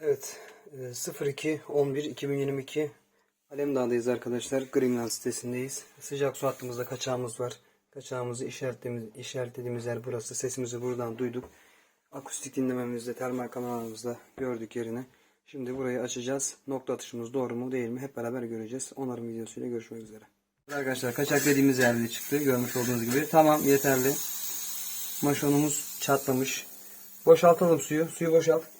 Evet, e, 02 11 2022 Alemdağ'dayız arkadaşlar. Greenland sitesindeyiz. Sıcak su hattımızda kaçağımız var. Kaçağımızı işaretlediğimiz, işaretlediğimiz yer burası. Sesimizi buradan duyduk. Akustik dinlememizde, termal kameralarımızda gördük yerini. Şimdi burayı açacağız. Nokta atışımız doğru mu değil mi hep beraber göreceğiz. Onarım videosuyla görüşmek üzere. Arkadaşlar kaçak dediğimiz yerde çıktı. Görmüş olduğunuz gibi. Tamam yeterli. Maşonumuz çatlamış. Boşaltalım suyu. Suyu boşalt.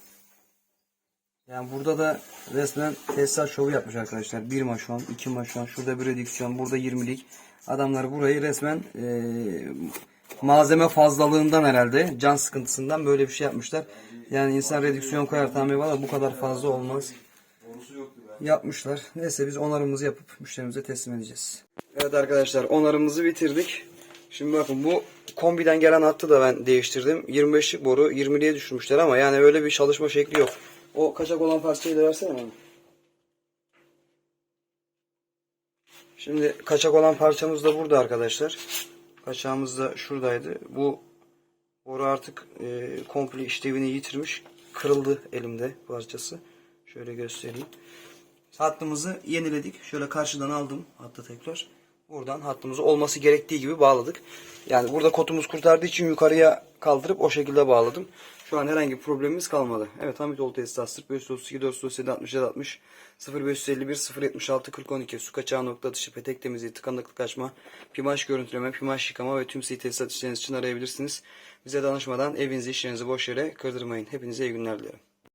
Yani burada da resmen tesisat şovu yapmış arkadaşlar. Bir maşon, iki maşon, şurada bir redüksiyon, burada 20'lik. Adamlar burayı resmen eee, malzeme fazlalığından herhalde, can sıkıntısından böyle bir şey yapmışlar. Yani insan redüksiyon koyar tamir var bu kadar fazla olmaz. Yapmışlar. Neyse biz onarımımızı yapıp müşterimize teslim edeceğiz. Evet arkadaşlar onarımımızı bitirdik. Şimdi bakın bu kombiden gelen hattı da ben değiştirdim. 25'lik boru 20'liye düşürmüşler ama yani öyle bir çalışma şekli yok. O kaçak olan parçayı da versene bana. Şimdi kaçak olan parçamız da burada arkadaşlar. Kaçağımız da şuradaydı. Bu boru artık e, komple işlevini yitirmiş. Kırıldı elimde parçası. Şöyle göstereyim. Hattımızı yeniledik. Şöyle karşıdan aldım hattı tekrar. Buradan hattımızı olması gerektiği gibi bağladık. Yani burada kotumuz kurtardığı için yukarıya kaldırıp o şekilde bağladım. Şu an herhangi bir problemimiz kalmadı. Evet Hamitoğlu tesisat 0532 437 67 60 0551 076 40 12 su kaçağı nokta atışı petek temizliği tıkanıklık açma pimaş görüntüleme pimaş yıkama ve tüm site tesisat işleriniz için arayabilirsiniz. Bize danışmadan evinizi işlerinizi boş yere kırdırmayın. Hepinize iyi günler dilerim.